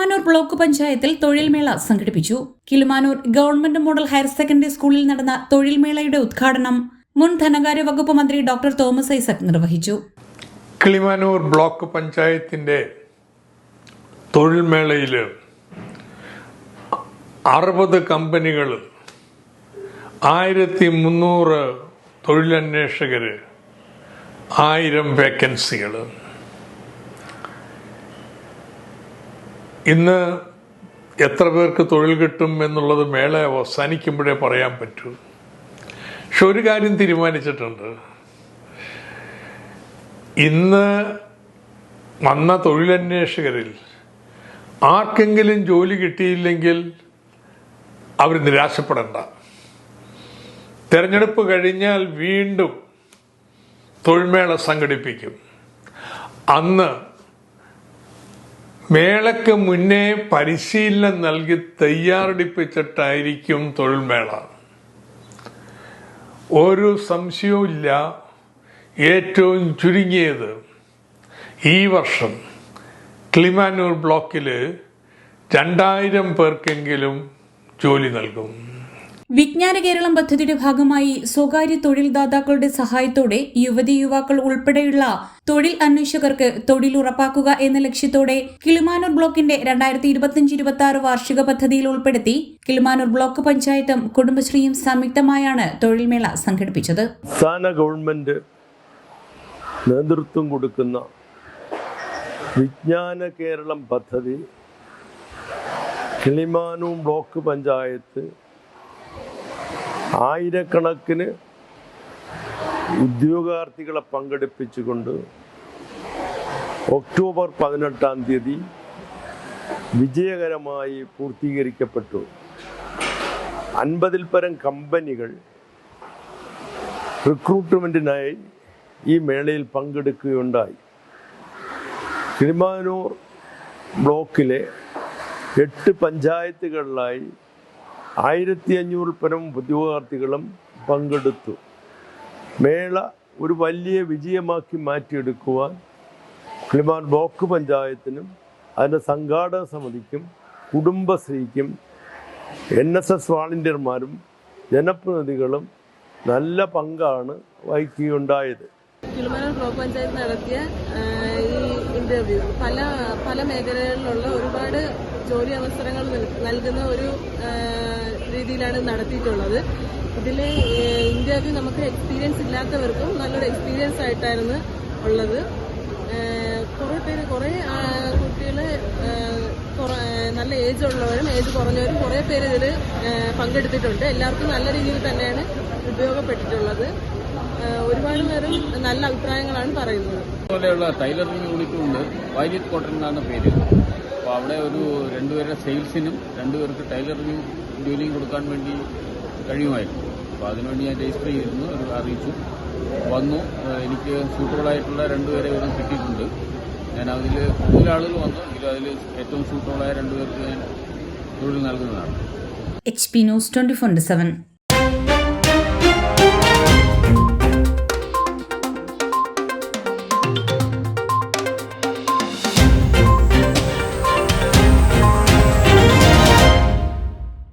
Kilimanoor block പഞ്ചായത്തിൽ തൊഴിൽമേള സംഘടിപ്പിച്ചു. Kilimanoor government model higher secondary സ്കൂളിൽ നടന്ന തൊഴിൽമേളയുടെ ഉദ്ഘാടനം മുൻ ധനകാര്യ വകുപ്പ് മന്ത്രി ഡോക്ടർ തോമസ് ഐസക് നിർവഹിച്ചു. കിളിമാനൂർ ബ്ലോക്ക് പഞ്ചായത്തിന്റെ തൊഴിൽമേളയിൽ അറുപത് കമ്പനികൾ ആയിരത്തി മുന്നൂറ് തൊഴിലന്വേഷകർ ആയിരം വേക്കൻസികൾ ഇന്ന് എത്ര പേർക്ക് തൊഴിൽ കിട്ടും എന്നുള്ളത് മേള അവസാനിക്കുമ്പോഴേ പറയാൻ പറ്റൂ. പക്ഷെ ഒരു കാര്യം തീരുമാനിച്ചിട്ടുണ്ട്. ഇന്ന് വന്ന തൊഴിലന്വേഷകരിൽ ആർക്കെങ്കിലും ജോലി കിട്ടിയില്ലെങ്കിൽ അവർ നിരാശപ്പെടേണ്ട. തിരഞ്ഞെടുപ്പ് കഴിഞ്ഞാൽ വീണ്ടും തൊഴിൽമേള സംഘടിപ്പിക്കും. അന്ന് മേളയ്ക്ക് മുന്നേ പരിശീലനം നൽകി തയ്യാറെടുപ്പിച്ചിട്ടായിരിക്കും തൊഴിൽമേള ഒരു സംശയവും ഇല്ല ഏറ്റവും ചുരുങ്ങിയത് ഈ വർഷം ക്ലിമാനൂർ ബ്ലോക്കിൽ രണ്ടായിരം പേർക്കെങ്കിലും ജോലി നൽകും. വിജ്ഞാന കേരളം പദ്ധതിയുടെ ഭാഗമായി സ്വകാര്യ തൊഴിൽദാതാക്കളുടെ സഹായത്തോടെ യുവതി യുവാക്കൾ ഉൾപ്പെടെയുള്ള തൊഴിൽ അന്വേഷകർക്ക് തൊഴിൽ ഉറപ്പാക്കുക എന്ന ലക്ഷ്യത്തോടെ കിളിമാനൂർ ബ്ലോക്കിന്റെ രണ്ടായിരത്തി ഇരുപത്തിയഞ്ച് ഇരുപത്തി ആറ് വാർഷിക പദ്ധതിയിൽ ഉൾപ്പെടുത്തി കിളിമാനൂർ ബ്ലോക്ക് പഞ്ചായത്തും കുടുംബശ്രീയും സംയുക്തമായാണ് തൊഴിൽമേള സംഘടിപ്പിച്ചത്. സംസ്ഥാന ഗവൺമെന്റ് നേതൃത്വം കൊടുക്കുന്ന വിജ്ഞാന കേരളം പദ്ധതി കിളിമാനൂർ ബ്ലോക്ക് പഞ്ചായത്ത് ആയിരക്കണക്കിന് ഉദ്യോഗാർത്ഥികളെ പങ്കെടുപ്പിച്ചുകൊണ്ട് ഒക്ടോബർ പതിനെട്ടാം തീയതി വിജയകരമായി പൂർത്തീകരിക്കപ്പെട്ടു. അൻപതിൽ പരം കമ്പനികൾ റിക്രൂട്ട്മെന്റിനായി ഈ മേളയിൽ പങ്കെടുക്കുകയുണ്ടായി. കിളിമാനൂർ ബ്ലോക്കിലെ എട്ട് പഞ്ചായത്തുകളിലായി ആയിരത്തി അഞ്ഞൂറിൽ പരം ഉദ്യോഗാർത്ഥികളും പങ്കെടുത്തു. മേള ഒരു വലിയ വിജയമാക്കി മാറ്റിയെടുക്കുവാൻ കിളിമാൻ ബ്ലോക്ക് പഞ്ചായത്തിനും അതിന്റെ സംഘാടക സമിതിക്കും കുടുംബശ്രീക്കും എൻ എസ് എസ് വാളണ്ടിയർമാരും ജനപ്രതിനിധികളും നല്ല പങ്കാണ് വഹിക്കുകയുണ്ടായത്. കിളിമലർ ബ്ലോക്ക് പഞ്ചായത്ത് നടത്തിയ ഇന്റർവ്യൂ പല പല മേഖലകളിലുള്ള ഒരുപാട് ജോലി അവസരങ്ങൾ നൽകുന്ന ഒരു രീതിയിലാണ് നടത്തിയിട്ടുള്ളത്. ഇതിൽ ഇന്റർവ്യൂ നമുക്ക് എക്സ്പീരിയൻസ് ഇല്ലാത്തവർക്കും നല്ലൊരു എക്സ്പീരിയൻസ് ആയിട്ടായിരുന്നു ഉള്ളത്. കുറെ പേര് കുറെ കുട്ടികൾ നല്ല ഏജ് ഉള്ളവരും ഏജ് കുറഞ്ഞവരും കുറേ പേര് ഇതിൽ പങ്കെടുത്തിട്ടുണ്ട്. എല്ലാവർക്കും നല്ല രീതിയിൽ തന്നെയാണ് ഉപയോഗപ്പെട്ടിട്ടുള്ളത്. ഒരുപാട് പേരും നല്ല അഭിപ്രായങ്ങളാണ് പറയുന്നത്. അതുപോലെയുള്ള ടൈലറിംഗ് യൂണിറ്റും ഉണ്ട് വൈലിറ്റ് കോട്ടൺ എന്നാണ് പേര്. അപ്പോൾ അവിടെ ഒരു രണ്ടുപേരുടെ സെയിൽസിനും രണ്ടുപേർക്ക് ടൈലറിംഗ് ജോലിയും കൊടുക്കാൻ വേണ്ടി കഴിയുമായിരുന്നു. അപ്പോൾ അതിനുവേണ്ടി ഞാൻ രജിസ്റ്റർ ചെയ്തിരുന്നു. ഒരു അറിയിച്ചു. വന്നു. എനിക്ക് എനിക്ക് സൂട്ടബിളായിട്ടുള്ള രണ്ടുപേരെ ഇവിടെ കിട്ടിയിട്ടുണ്ട്. ഞാൻ അതിൽ കൂടുതൽ ആളുകൾ വന്നു. എങ്കിലും അതിൽ ഏറ്റവും സൂട്ടബിളായ രണ്ടുപേർക്ക് ഞാൻ തൊഴിൽ നൽകുന്നതാണ്. H P news twenty four seven